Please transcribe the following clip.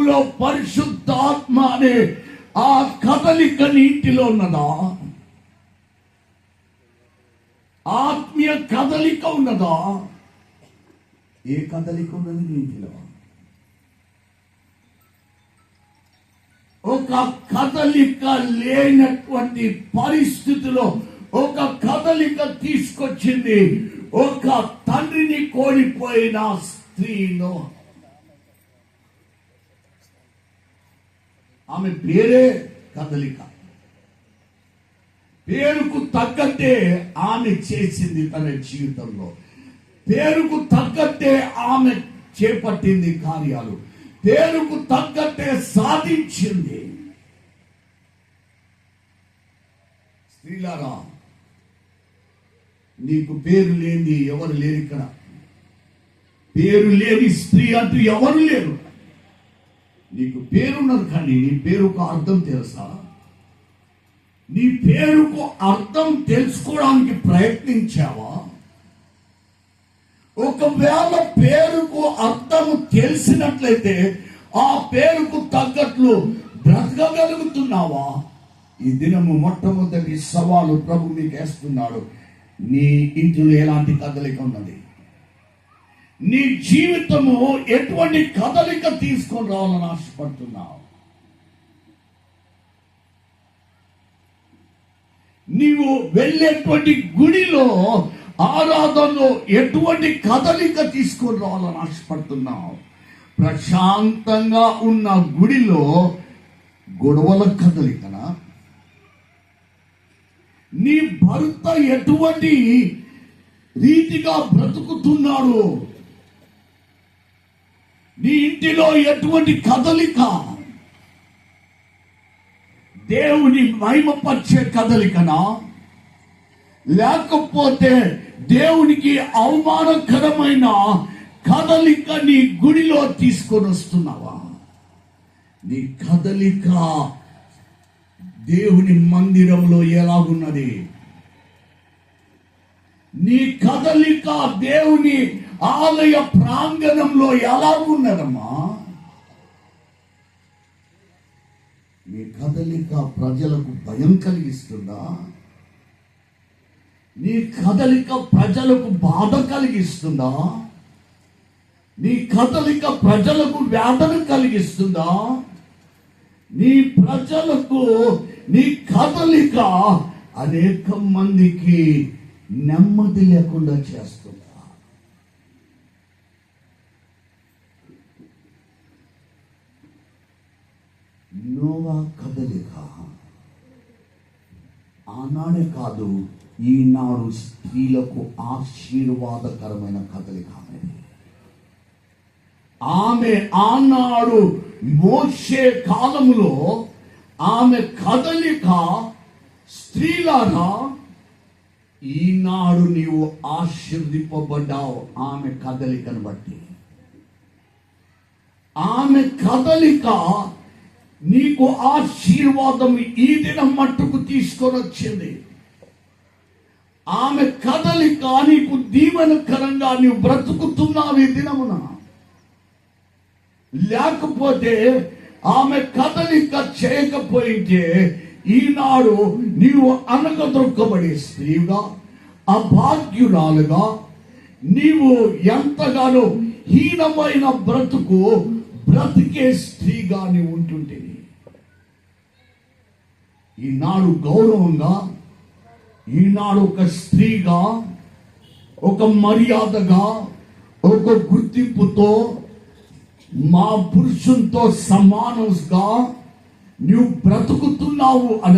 లో పరిశుద్ధాత్మ అనే ఆ కదలిక నీటిలో ఉన్నదా? ఆత్మీయ కదలిక ఉన్నదా? ఏ కదలిక ఉన్నది నీటిలో? ఒక కదలిక లేనటువంటి పరిస్థితిలో ఒక కదలిక తీసుకొచ్చింది. ఒక తండ్రిని కోల్పోయిన స్త్రీలో ఆమె పేరే కదలిక. పేరుకు తగ్గట్టే ఆమె చేసింది తన జీవితంలో. పేరుకు తగ్గట్టే ఆమె చేపట్టింది కార్యాలు. పేరుకు తగ్గట్టే సాధించింది. స్త్రీలారా నీకు పేరు లేని ఎవరు లేరు ఇక్కడ? పేరు లేని స్త్రీ అంటూ ఎవరు లేరు? నీకు పేరున్నది కానీ నీ పేరుకు అర్థం తెలుసా? నీ పేరుకు అర్థం తెలుసుకోవడానికి ప్రయత్నించావా? ఒకవేళ పేరుకు అర్థం తెలిసినట్లయితే ఆ పేరుకు తగ్గట్లు బ్రతకగలుగుతున్నావా? ఈ దినము మొట్టమొదటి సవాలు ప్రభు మీకు వేస్తున్నాడు నీ ఇంట్లో ఎలాంటి కదలిక ఉన్నది? నీ జీవితము ఎటువంటి కదలిక తీసుకొని రావాలని ఆశపడుతున్నావు? నీవు వెళ్ళేటువంటి గుడిలో ఆరాధనలో ఎటువంటి కదలిక తీసుకొని రావాలని ఆశపడుతున్నావు? ప్రశాంతంగా ఉన్న గుడిలో గొడవల కదలికనా? నీ భర్త ఎటువంటి రీతిగా బ్రతుకుతున్నాడు? నీ ఇంటిలో ఎటువంటి కదలిక? దేవుని మహిమపరిచే కదలికనా? లేకపోతే దేవునికి అవమానకరమైన కదలిక నీ గుడిలో తీసుకొని వస్తున్నావా? నీ కదలిక దేవుని మందిరంలో ఎలాగున్నది? నీ కదలిక దేవుని ఆలయ ప్రాంగణంలో ఎలా ఉన్నదమ్మా? నీ కదలిక ప్రజలకు భయం కలిగిస్తుందా? నీ కదలిక ప్రజలకు బాధ కలిగిస్తుందా? నీ కదలిక ప్రజలకు వేదన కలిగిస్తుందా? నీ ప్రజలకు నీ కదలిక అనేక మందికి నెమ్మది లేకుండా చేస్తుందా నోవా కదలిక ఆనాడే కాదు ఈనాడు స్త్రీలకు ఆశీర్వాదకరమైన కదలిక ఆమె ఆనాడు మోసే కాలములో ఆమె కదలిక స్త్రీలాగా ఈనాడు నీవు ఆశీర్దింపబడ్డావు ఆమె కదలికను బట్టి. ఆమె కదలిక నీకు ఆశీర్వాదం ఈ దినం మట్టుకు తీసుకొని వచ్చింది. ఆమె కదలిక నీకు దీవెనకరంగా నీవు బ్రతుకుతున్నావు ఈ దినమున. లేకపోతే ఆమె కదలిక చేయకపోయింటే ఈనాడు నీవు అనగదొక్కబడే స్త్రీగా అభాగ్యురాలుగా నీవు ఎంతగానో హీనమైన బ్రతుకు బ్రతికే స్త్రీగానే ఉంటుంటే ఈనాడు గౌరవంగా ఈనాడు ఒక స్త్రీగా ఒక మర్యాదగా ఒక గుర్తింపుతో మా పురుషునితో సమానంగా నువ్వు బ్రతుకుతున్నావు అని